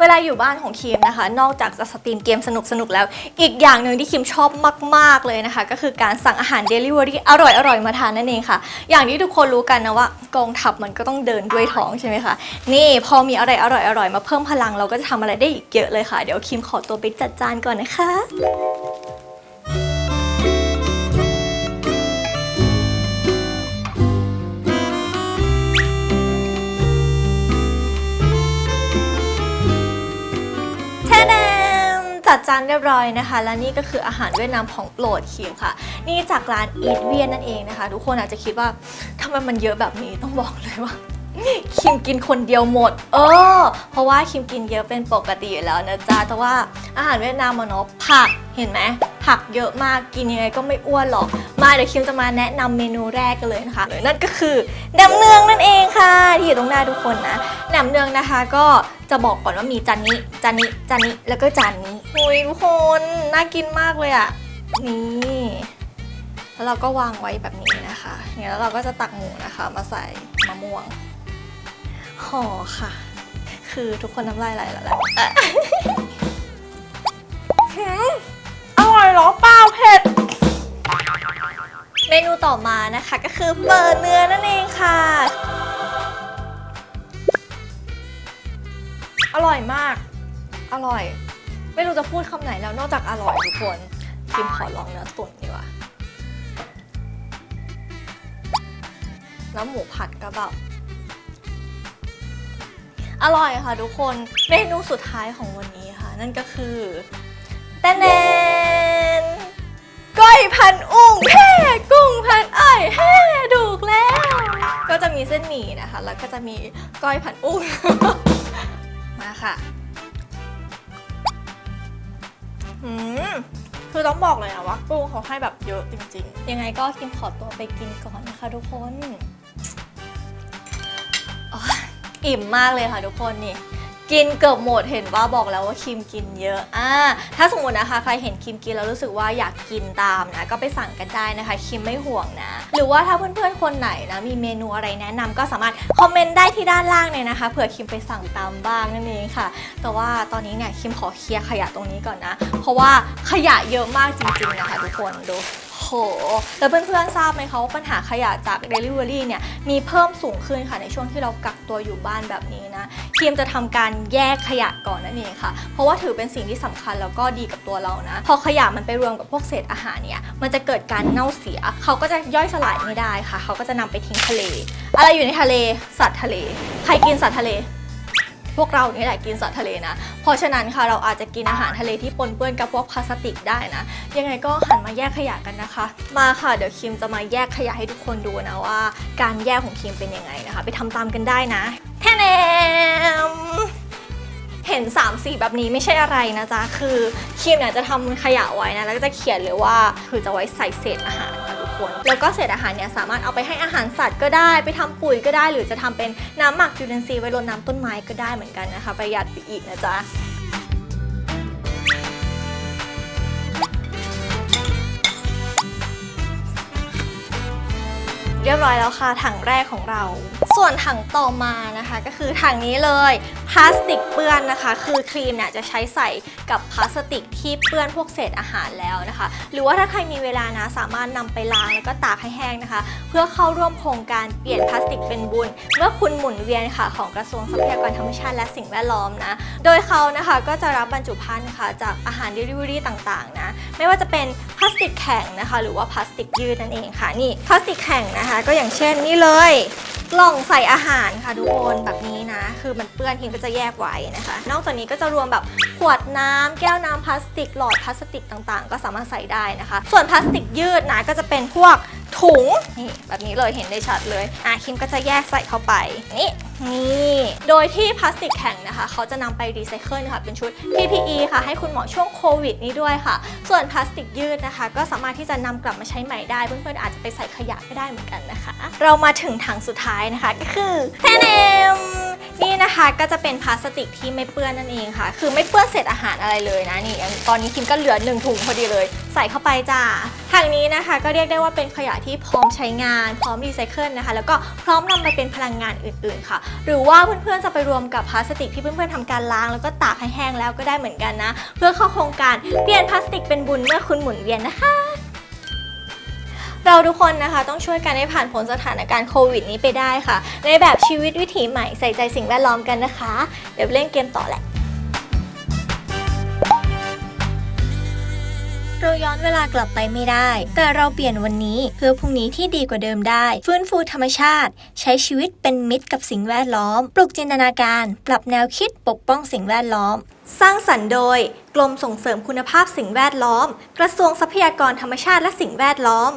เวลาอยู่บ้านของคิมนะคะ นอกจากจะสตรีมเกมสนุกสนุกแล้ว อีกอย่างหนึ่งที่คิมชอบมาก ๆ เลยนะคะ ก็คือการสั่งอาหารเดลิเวอรี่อร่อยอร่อยมาทานนั่นเองค่ะ อย่างที่ทุกคนรู้กันนะว่ากองทัพมันก็ต้องเดินด้วยท้องใช่ไหมคะนี่พอมีอะไรอร่อยๆมาเพิ่มพลังเราก็จะทำอะไรได้อีกเยอะเลยค่ะ เดี๋ยวคิมขอตัวไปจัดจานก่อนนะคะ จัดจานเรียบร้อยนะคะ และนี่ก็คืออาหารเวียดนามของโปรดคิวค่ะ นี่จากร้านอีทเวียนนั่นเองนะคะ ทุกคนอาจจะคิดว่าทำไมมันเยอะแบบนี้ต้องบอกเลยว่า คิมกินคนเดียวหมด เออ เพราะว่าคิมกินเยอะเป็นปกติอยู่แล้วนะจ๊ะ แต่ว่าอาหารเวียดนามอะเนาะผักเห็นไหมผักเยอะมากกินยังไงก็ไม่อ้วนหรอก มาเดี๋ยวคิมจะมาแนะนำเมนูแรกกันเลยนะคะ นั่นก็คือแหนมเนืองนั่นเองค่ะ ที่อยู่ตรงหน้าทุกคนนะแหนมเนืองนะคะก็จะบอกก่อนว่ามีจานนี้จานนี้จานนี้แล้วก็จานนี้หุยทุกคนน่ากินมากเลยอะนี่แล้วเราก็วางไว้แบบนี้นะคะเนี่ยแล้วเราก็จะตักหมูนะคะ มาใส่มะม่วง ห่อค่ะ คือทุกคนน้ำลายไหลแล้วแหละอะหืมอร่อยเหรอเปล่าเผ็ด เมนูต่อมานะคะก็คือเปิดเนื้อนั่นเองค่ะ อร่อยมาก อร่อย ไม่รู้จะพูดคำไหนแล้วนอกจากอร่อยทุกคนคิมขอลองเนื้อตุ๋นดีกว่าแล้วหมูผัดก็แบบ อร่อยค่ะทุกคนเมนูสุดท้ายของวันนี้ค่ะ นั่นก็คือแตนแนนก้อยพันอุ้งแห่กุ้งพันอ้อยแห่ถูกแล้ว ก็จะมีเส้นหมี่นะคะ แล้วก็จะมีก้อยพันอุ้งมาค่ะอืมคือต้องบอกเลยนะว่ากุ้งเขาให้แบบเยอะจริง ๆ ยังไงก็คิมขอตัวไปกินก่อนนะคะทุกคน อิ่มมากเลยค่ะทุกคนนี่กินเกือบหมดเห็นว่าบอกแล้วว่าคิมกินเยอะอ่าถ้าสมมตินะคะใครเห็นคิมกินแล้วรู้สึกว่าอยากกินตามนะก็ไปสั่งกันได้นะคะ คิมไม่ห่วงนะ หรือว่าถ้าเพื่อนๆคนไหนนะมีเมนูอะไรแนะนำก็สามารถคอมเมนต์ได้ที่ด้านล่างเลยนะคะเผื่อคิมไปสั่งตามบ้างนั่นเองค่ะ แต่ว่าตอนนี้เนี่ยคิมขอเคลียร์ขยะตรงนี้ก่อนนะ เพราะว่าขยะเยอะมากจริงๆนะคะทุกคนดู แล้วเพื่อนๆทราบไหมคะว่าปัญหาขยะจาก Delivery เนี่ยมีเพิ่มสูงขึ้นค่ะในช่วงที่เรากักตัวอยู่บ้านแบบนี้นะคิมจะทำการแยกขยะก่อนนั่นเองค่ะ เพราะว่าถือเป็นสิ่งที่สำคัญแล้วก็ดีกับตัวเรานะ พอขยะมันไปรวมกับพวกเศษอาหารเนี่ยมันจะเกิดการเน่าเสีย เขาก็จะย่อยสลายไม่ได้ค่ะ เขาก็จะนำไปทิ้งทะเล อะไรอยู่ในทะเล สัตว์ทะเล ใครกินสัตว์ทะเล พวกเรานี่แหละกินสัตว์ทะเลนะ เพราะฉะนั้นค่ะเราอาจจะกินอาหารทะเลที่ปนเปื้อนกับพวกพลาสติกได้นะ ยังไงก็หันมาแยกขยะกันนะคะ มาค่ะเดี๋ยวคิมจะมาแยกขยะให้ทุกคนดูนะว่า การแยกของคิมเป็นยังไงนะคะ ไปทำตามกันได้นะแทนแนมเห็น3ามสีแบบนี้ไม่ใช่อะไรนะจ๊ะ คือคิมเนี่ยจะทำขยะไว้นะ แล้วก็จะเขียนเลยว่า คือจะไว้ใส่เศษอาหาร คนแล้วก็เศษอาหารเนี่ยสามารถเอาไปให้อาหารสัตว์ก็ได้ไปทำปุ๋ยก็ได้ หรือจะทำเป็นน้ำหมักจุลินทรีย์ไว้รดน้ำต้นไม้ก็ได้เหมือนกันนะคะ ประหยัดไปอีกนะจ๊ะเรียบร้อยแล้วค่ะถังแรกของเรา ส่วนถังต่อมานะคะก็คือถังนี้เลยพลาสติกเปื้อนนะคะ คือครีมเนี่ยจะใช้ใส่กับพลาสติกที่เปื้อนพวกเศษอาหารแล้วนะคะ หรือว่าถ้าใครมีเวลานะสามารถนำไปล้างแล้วก็ตากให้แห้งนะคะ เพื่อเข้าร่วมโครงการเปลี่ยนพลาสติกเป็นบุญ เมื่อคุณหมุนเวียนค่ะของกระทรวงทรัพยากรธรรมชาติและสิ่งแวดล้อมนะ โดยเขานะคะก็จะรับบรรจุภัณฑ์ค่ะจากอาหาร Delivery ต่างๆนะไม่ว่าจะเป็นพลาสติกแข็งนะคะ หรือว่าพลาสติกยืดนั่นเองค่ะนี่พลาสติกแข็งนะคะ ก็อย่างเช่นนี่เลยกล่องใส่อาหารค่ะทุกคนแบบนี้นะ คือมันเปื้อนทิ้งก็จะแยกไว้นะคะ นอกจากนี้ก็จะรวมแบบขวด น้ำแก้วน้ำพลาสติกหลอดพลาสติกต่างๆ ก็สามารถใส่ได้นะคะ ส่วนพลาสติกยืดนะก็จะเป็นพวกถุงนี่แบบนี้เลยเห็นได้ชัดเลยอะคิมก็จะแยกใส่เข้าไปนี่นี่โดยที่พลาสติกแข็งนะคะ เขาจะนำไปรีไซเคิลค่ะ เป็นชุด PPE ค่ะ ให้คุณหมอช่วงโควิดนี้ด้วยค่ะ ส่วนพลาสติกยืดนะคะ ก็สามารถที่จะนำกลับมาใช้ใหม่ได้ เพื่อนๆอาจจะไปใส่ขยะก็ได้เหมือนกันนะคะ เรามาถึงถังสุดท้ายนะคะ ก็คือแทนเนม นี่นะคะก็จะเป็นพลาสติกที่ไม่เปื้อนนั่นเองค่ะ คือไม่เปื้อนเศษอาหารอะไรเลยนะนี่ตอนนี้คิมก็เหลือหนึ่งถุงพอดีเลย ใส่เข้าไปจ้าทางนี้นะคะ ก็เรียกได้ว่าเป็นขยะที่พร้อมใช้งาน พร้อมรีไซเคิลนะคะ แล้วก็พร้อมนำไปเป็นพลังงานอื่นๆค่ะ หรือว่าเพื่อนๆจะไปรวมกับพลาสติกที่เพื่อนๆทำการล้างแล้วก็ตากให้แห้งแล้วก็ได้เหมือนกันนะ เพื่อเข้าโครงการเปลี่ยนพลาสติกเป็นบุญเมื่อคุณหมุนเวียนนะคะ เราทุกคนนะคะต้องช่วยกันให้ผ่านพ้นสถานการณ์โควิดนี้ไปได้ค่ะ ในแบบชีวิตวิถีใหม่ใส่ใจสิ่งแวดล้อมกันนะคะ เดี๋ยวเล่นเกมต่อแหละเราย้อนเวลากลับไปไม่ได้ แต่เราเปลี่ยนวันนี้เพื่อพรุ่งนี้ที่ดีกว่าเดิมได้ ฟื้นฟูธรรมชาติ ใช้ชีวิตเป็นมิตรกับสิ่งแวดล้อม ปลุกจินตนาการ ปรับแนวคิดปกป้องสิ่งแวดล้อม สร้างสรรค์โดย กรมส่งเสริมคุณภาพสิ่งแวดล้อม กระทรวงทรัพยากรธรรมชาติและสิ่งแวดล้อม